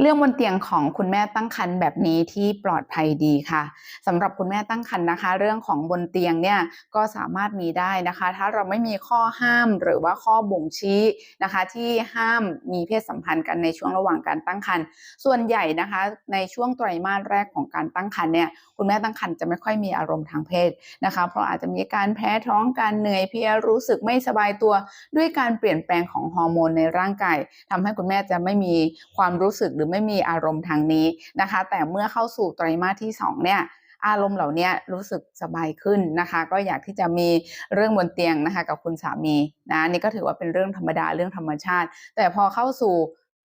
เรื่องบนเตียงของคุณแม่ตั้งครรภ์แบบนี้ที่ปลอดภัยดีค่ะสำหรับคุณแม่ตั้งครรภ์นะคะ เรื่องของบนเตียงเนี่ยก็สามารถมีได้นะคะ ถ้าเราไม่มีข้อห้ามหรือว่าข้อบ่งชี้นะคะ ที่ห้ามมีเพศสัมพันธ์กันในช่วงระหว่างการตั้งครรภ์ส่วนใหญ่นะคะ ในช่วงไตรมาสแรกของการตั้งครรภ์เนี่ยคุณแม่ตั้งครรภ์จะไม่ค่อยมีอารมณ์ทางเพศนะคะ เพราะอาจจะมีการแพ้ท้องการเหนื่อยเพลียรู้สึกไม่สบายตัวด้วยการเปลี่ยนแปลงของฮอร์โมนในร่างกายทำให้คุณแม่จะไม่มีความรู้สึกหรือไม่มีอารมณ์ทางนี้นะคะ แต่เมื่อเข้าสู่ไตรมาสที่2เนี่ยอารมณ์เหล่านี้รู้สึกสบายขึ้นนะคะ ก็อยากที่จะมีเรื่องบนเตียงนะคะ กับคุณสามีนะนี่ก็ถือว่าเป็นเรื่องธรรมดาเรื่องธรรมชาติ แต่พอเข้าสู่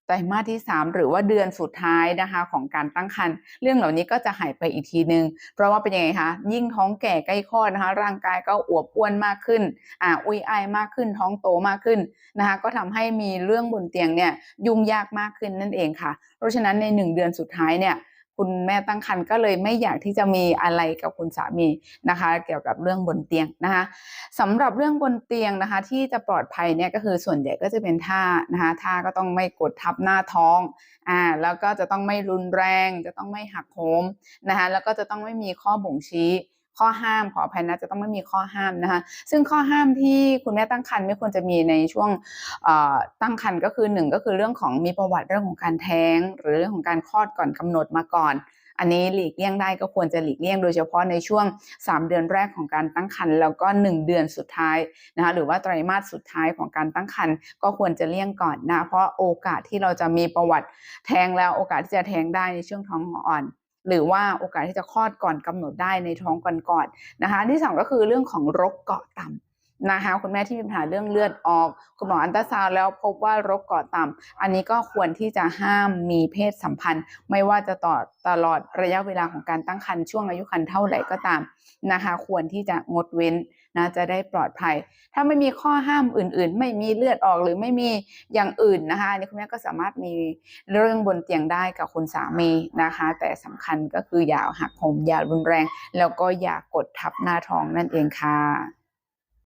ไตรมาสที่ 3 หรือว่าเดือนสุดท้ายนะคะของการตั้งครรภ์เรื่องเหล่านี้ก็จะหายไปอีกทีนึง เพราะว่าเป็นยังไงคะยิ่งท้องแก่ใกล้คลอดนะคะ ร่างกายก็อวบอ้วนมากขึ้นอ่าอุ้ยอายมากขึ้นท้องโตมากขึ้นนะคะก็ทำให้มีเรื่องบนเตียงเนี่ยยุ่งยากมากขึ้นนั่นเองค่ะ เพราะฉะนั้นใน 1 เดือนสุดท้ายเนี่ย คุณแม่ตั้งครรภ์ก็เลยไม่อยากที่จะมีอะไรกับคุณสามีนะคะ เกี่ยวกับเรื่องบนเตียงนะคะสำหรับเรื่องบนเตียงนะคะ ที่จะปลอดภัยเนี่ยก็คือส่วนใหญ่ก็จะเป็นท่านะคะท่าก็ต้องไม่กดทับหน้าท้องอ่าแล้วก็จะต้องไม่รุนแรง จะต้องไม่หักโหมนะคะแล้วก็จะต้องไม่มีข้อบ่งชี้ ข้อห้ามขออภัยนะจะต้องไม่มีข้อห้ามนะคะซึ่งข้อห้ามที่คุณแม่ตั้งครรภ์ไม่ควรจะมีในช่วงตั้งครรภ์ก็คือหนึ่งก็คือเรื่องของมีประวัติเรื่องของการแท้ง หรือเรื่องของการคลอดก่อนกำหนดมาก่อน อันนี้หลีกเลี่ยงได้ก็ควรจะหลีกเลี่ยงโดยเฉพาะในช่วง 3 เดือนแรกของการตั้งครรภ์แล้วก็ 1 เดือนสุดท้ายนะคะหรือว่าไตรมาสสุดท้ายของการตั้งครรภ์ก็ควรจะเลี่ยงก่อนนะเพราะโอกาสที่เราจะมีประวัติแท้งแล้วโอกาสที่จะแท้งได้ในช่วงท้องอ่อน หรือว่าโอกาสที่จะคลอดก่อนกำหนดได้ในท้องก่อนๆนะคะที่สองก็คือเรื่องของรกเกาะต่ำ นะคะคุณแม่ที่มีปัญหาเรื่องเลือดออก คุณหมออันตราซาวแล้วพบว่ารกเกาะต่ำอันนี้ก็ควรที่จะห้ามมีเพศสัมพันธ์ ไม่ว่าจะต่อตลอดระยะเวลาของการตั้งครรภ์ช่วงอายุครรภ์เท่าไหร่ก็ตามนะคะ ควรที่จะงดเว้นนะจะได้ปลอดภัย ถ้าไม่มีข้อห้ามอื่น ๆ ไม่มีเลือดออกหรือไม่มีอย่างอื่นนะคะอันนี้คุณแม่ก็สามารถมีเรื่องบนเตียงได้กับคุณสามีนะคะ แต่สำคัญก็คืออย่าหักโหมอย่ารุนแรง แล้วก็อย่ากดทับหน้าท้องนั่นเองค่ะ